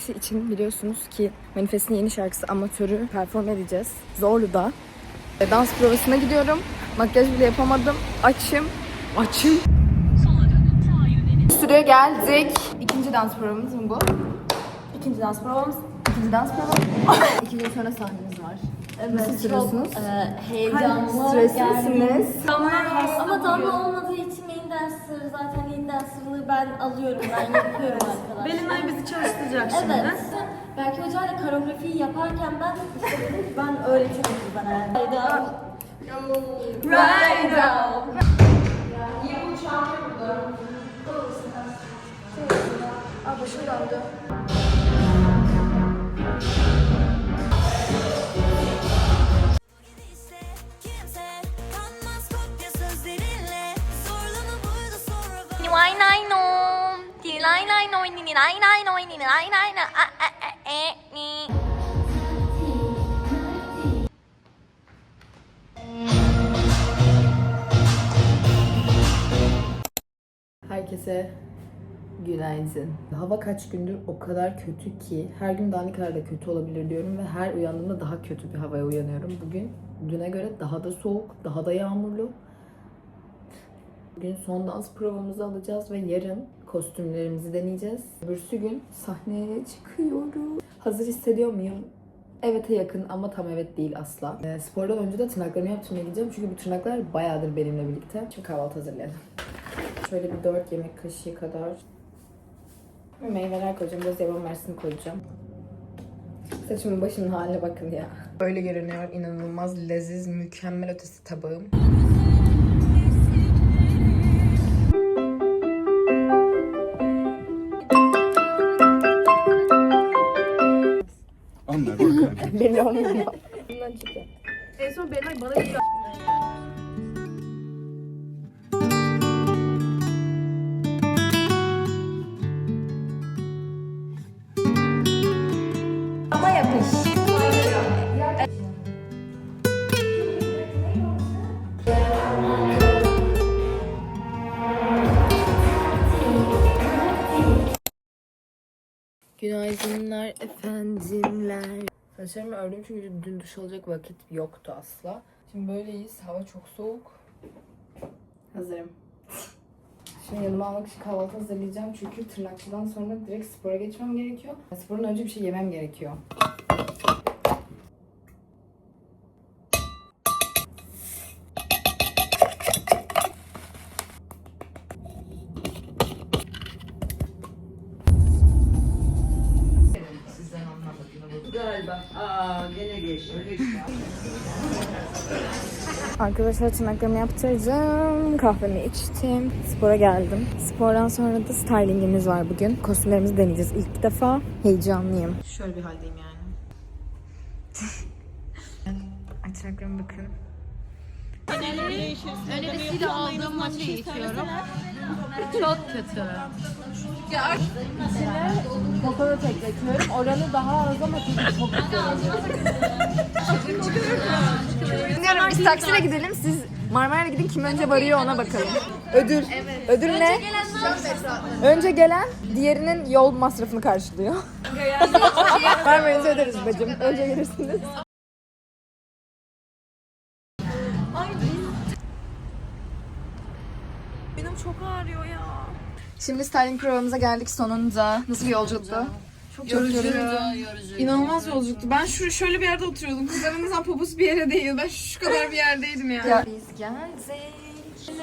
Yılbaşı için biliyorsunuz ki Manifest'in yeni şarkısı Amatör'ü perform edeceğiz. Zorlu'da. Dans provasına gidiyorum. Makyaj bile yapamadım. Açım. Açım. Stüdyoya geldik. İkinci dans provamız mı bu? İkinci dans provamız. İkinci dans provamız. İki gün sonra sahnemiz var. Nasıl hissediyorsunuz? e, heyecanlı. Streslisiniz. Ama damla olmadığı için dancer zaten main dancer'lığı ben alıyorum, ben yapıyorum arkadaşlar. Belinay bizi çalıştıracak şimdi. Evet. Belki hocayla koreografiyi yaparken ben işte dedim ki ben öğretirim bana. Hayda. Right now. Gidişte no? Ah ah ah eh ni. Herkese günaydın. Hava kaç gündür o kadar kötü ki her gün daha ne kadar da kötü olabilir diyorum ve her uyandığımda daha kötü bir havaya uyanıyorum. Bugün düne göre daha da soğuk, daha da yağmurlu. Bugün son dans provamızı alacağız ve yarın kostümlerimizi deneyeceğiz. Öbürsü gün sahneye çıkıyorum. Hazır hissediyor muyum? Evet'e yakın ama tam evet değil asla. Ee, spordan önce de tırnaklarımı yaptırmaya gideceğim çünkü bu tırnaklar bayağıdır benimle birlikte. Şimdi kahvaltı hazırlayalım. Şöyle bir 4 yemek kaşığı kadar meyveler koyacağım. Biraz yaban mersini koyacağım. Saçımın başımın haline bakın ya. Böyle görünüyor. inanılmaz leziz, mükemmel ötesi tabağım. Belli olmuyor. En son Belinay bana bir Ama yapış. Günaydınlar efendimler. Saçlarımı ördüm çünkü dün duş alacak vakit yoktu asla. Şimdi böyleyiz. Hava çok soğuk. Hazırım. Şimdi yanıma almak için kahvaltı hazırlayacağım çünkü tırnakçıdan sonra direkt spora geçmem gerekiyor. Sporun önce bir şey yemem gerekiyor. Arkadaşlar tırnaklarımı yaptırdım. Kahvemi içtim. Spora geldim. Spordan sonra da stylingimiz var bugün. Kostümlerimizi deneyeceğiz ilk defa. Heyecanlıyım. Şöyle bir haldeyim yani. Tırnaklarıma bakın. Kokonat ekletiyorum. Oranı daha az ama tadı çok. Bilmiyorum biz taksiyle gidelim. Siz Marmara'ya gidin. Kim önce varıyor ona bakalım. Ödül. Ödül ne? Önce gelen diğerinin yol masrafını karşılıyor. Marmara'yı öderiz bacım. Önce gelirsiniz. Benim çok ağrıyor ya. Şimdi styling provamıza geldik sonunda. Nasıl bir yolculuktu? Çok yorucu. İnanılmaz yolculuktu. Ben şu şöyle bir yerde oturuyordum. Kızlarımızdan poposu bir yere değil. Ben şu kadar bir yerdeydim ya. Ya. Biz geldik.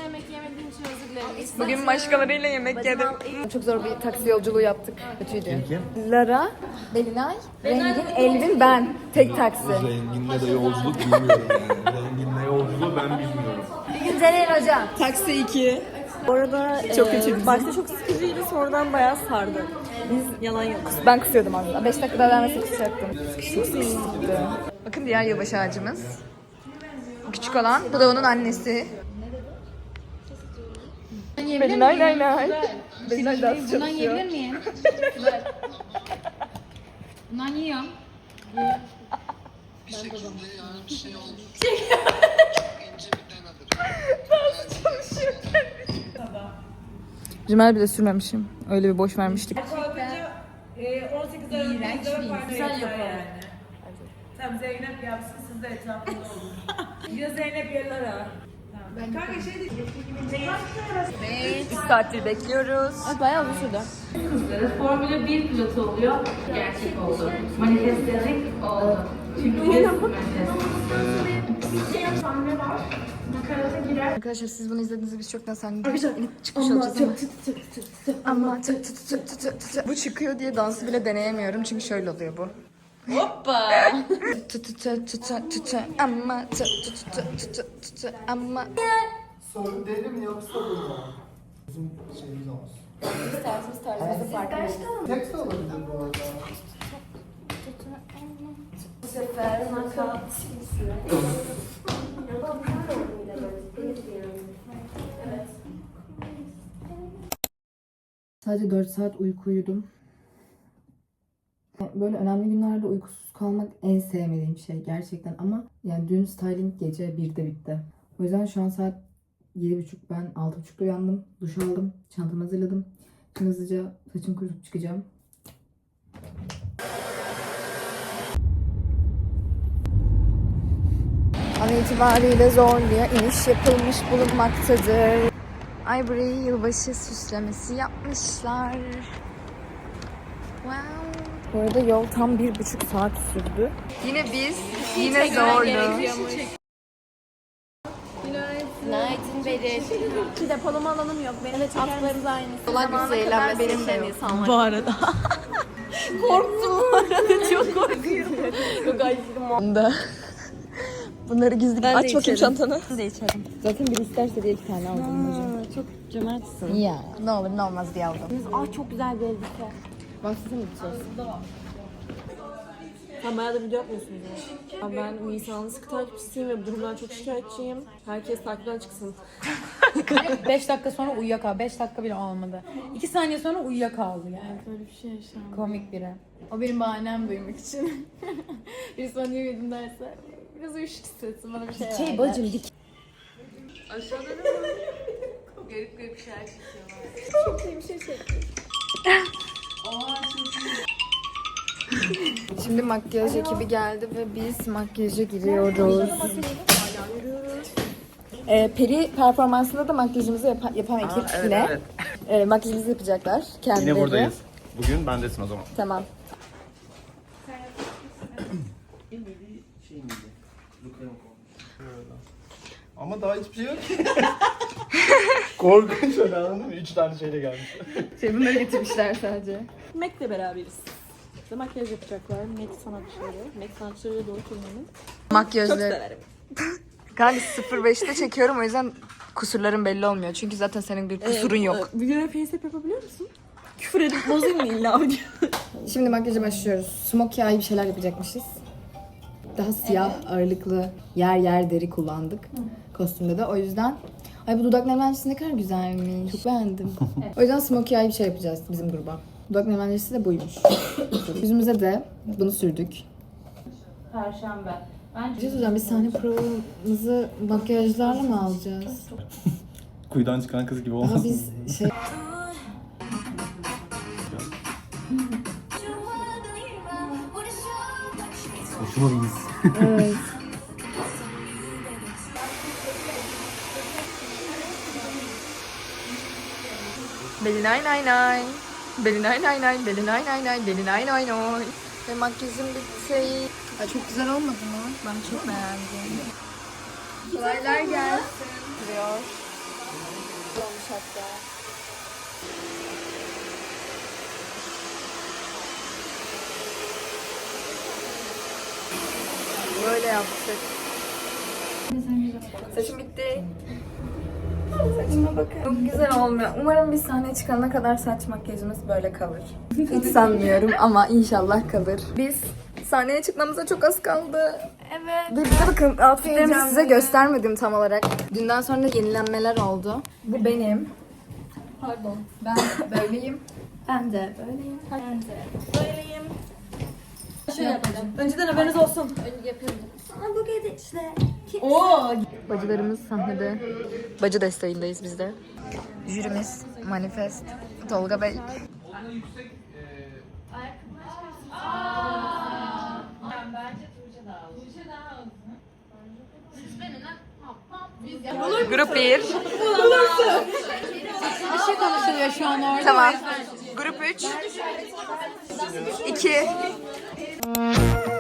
Yemek yemediğim için özür dilerim. Bugün başkalarıyla yemek yedim. Çok zor bir taksi yolculuğu yaptık. Kötüydü. Lara, Belinay, Rengin, Elvin, ben. Tek taksi. Renginle de yolculuk bilmiyorum yani. Renginle yolculuğu ben bilmiyorum. Bir gün deneyin hocam. Taksi 2. Bu arada Çok e. Başta çok sıkıcıydı sonradan bayağı sardı. Biz yalan yok. Ben kusuyordum aslında. 5 dakika daha vermesek kusacaktım. Sıkıştım. Bakın diğer yılbaşı ağacımız. Bu küçük olan. Bu da onun annesi. Belinay nay nay. Belinay dans çalışıyor. yiyebilir miyim? Bundan yiyorum. Rimel bile sürmemişim. Öyle bir boş vermiştik. E, 18 İğrenç bir Güzel yapalım. Tamam Zeynep yapsın siz de etrafında olun. ya Zeynep ya Lara. Tamam. Kanka şey de 3 saattir bekliyoruz. Ay bayağı uzun sürdü. Formula 1 pilotu oluyor. Gerçek oldu. Manifestledik oldu. Çünkü biz manifest kanala girer. Arkadaşlar siz bunu izlediğinizde biz çoktan sen çıkmış olacağız ama. Bu çıkıyor diye dansı bile deneyemiyorum çünkü şöyle oluyor bu. Hoppa. tı tı tı tı tı tı tı ama tı tı tı tı tı tı tı ama. Soru derim yoksa bu? Bizim şeyimiz olsun. Biz tarzımız tarzımızda farklı. Tek de olabilir bu arada. Bu sefer nakat. Sadece 4 saat uyku uyudum. Böyle önemli günlerde uykusuz kalmak en sevmediğim şey gerçekten ama yani dün styling gece 1'de bitti. O yüzden şu an saat 7.30 ben 6.30'da uyandım. Duş aldım. Çantamı hazırladım. Şimdi hızlıca saçımı kurutup çıkacağım. An itibariyle Zorlu'ya iniş yapılmış bulunmaktadır. Ay burayı yılbaşı süslemesi yapmışlar. Wow. Bu arada yol tam bir buçuk saat sürdü. Yine biz, yine Zorlu. Günaydın Beri. Depolama alanım yok. Benim de atlarımız aynı. Olan bir eğlenme benim de yok. Bu arada. Korktum bu arada. Çok korkuyorum. Yok aşkım. Bunları gizli Ben aç bakayım çantanı. Ben de içerim. Zaten biri isterse diye iki tane aldım. hocam. Çok cömertsin. Ya ne olur ne olmaz diye aldım. Aa çok güzel bir elbise. Baksana bir söz. Sen bayağı da video yapmıyorsunuz ya. Ben Nisan'ın sıkı takipçisiyim ve bu durumdan çok şikayetçiyim. Herkes takipten çıksın. 5 dakika sonra uyuyakaldı. 5 dakika bile olmadı. 2 saniye sonra uyuyakaldı yani. Böyle bir şey yaşandı. Komik biri. O benim bahanem duymak için. Birisi bana uyuyordum derse Biraz uyuşuk hissettim bana bir şey Şey bacım dik. Aşağıda ne var? garip garip şeyler çekiyorlar. Çok iyi bir şey çektim. Aa çok iyi. Şimdi makyaj ekibi geldi ve biz makyaja giriyoruz. Ee, peri performansında da makyajımızı yapan, yapan Aa, evet, yine evet. E, makyajımızı yapacaklar kendileri. Yine buradayız. Bugün bendesin o zaman. Tamam. Ama daha hiçbir şey yok ki. Korkunç öyle anladın mı? Üç tane şeyle gelmiş. Şey bunları getirmişler sadece. Mac'le beraberiz. İşte makyaj yapacaklar. Mac sanatçıları. Mac sanatçıları doğru kullanın. Çok Makyajları. severim. Kanka 05'te çekiyorum o yüzden kusurlarım belli olmuyor. Çünkü zaten senin bir kusurun yok. Bir göre facetap yapabiliyor musun? Küfür edip bozayım mı illa? Şimdi makyaja başlıyoruz. Smokey eye bir şeyler yapacakmışız. Daha siyah ağırlıklı yer yer deri kullandık kostümde de. O yüzden Ay bu dudak nemlenicisi ne kadar güzelmiş. Çok beğendim. O yüzden smokey eye bir şey yapacağız bizim gruba. Dudak nemlenicisi de buymuş. Yüzümüze de bunu sürdük. Perşembe. Bir şey söyleyeceğim. Biz sahne provamızı makyajlarla mı alacağız? Kuyudan çıkan kız gibi Daha olmasın. biz şey... Hoşuma biz. Evet. Beli nay nay nay. Beli nay nay nay. Beli nay nay nay. Beli nay nay nay. Ve makyajım bitti. Ay çok güzel olmadı mı? Ben çok beğendim. Kolaylar gelsin. Duruyor. Olmuş hatta. Böyle yaptık. Saçım bitti. Saçıma bakın. Çok güzel olmuyor. Umarım biz sahneye çıkana kadar saç makyajımız böyle kalır. Hiç sanmıyorum ama inşallah kalır. Biz sahneye çıkmamıza çok az kaldı. Evet. Bir de bakın outfitlerimizi size göstermedim tam olarak. Dünden sonra yenilenmeler oldu. Bu benim. Pardon. Ben böyleyim. Ben de böyleyim. Ben de böyleyim. Önceden haberiniz olsun. Önce yapıyordum. Sana bu gedeçle. Oo. Bacılarımız sahnede. Bacı desteğindeyiz biz de. Jürimiz Manifest. Tolga Bey. Grup 1. Bir şey konuşuluyor şu an orada. Tamam. Grup 3. 2. you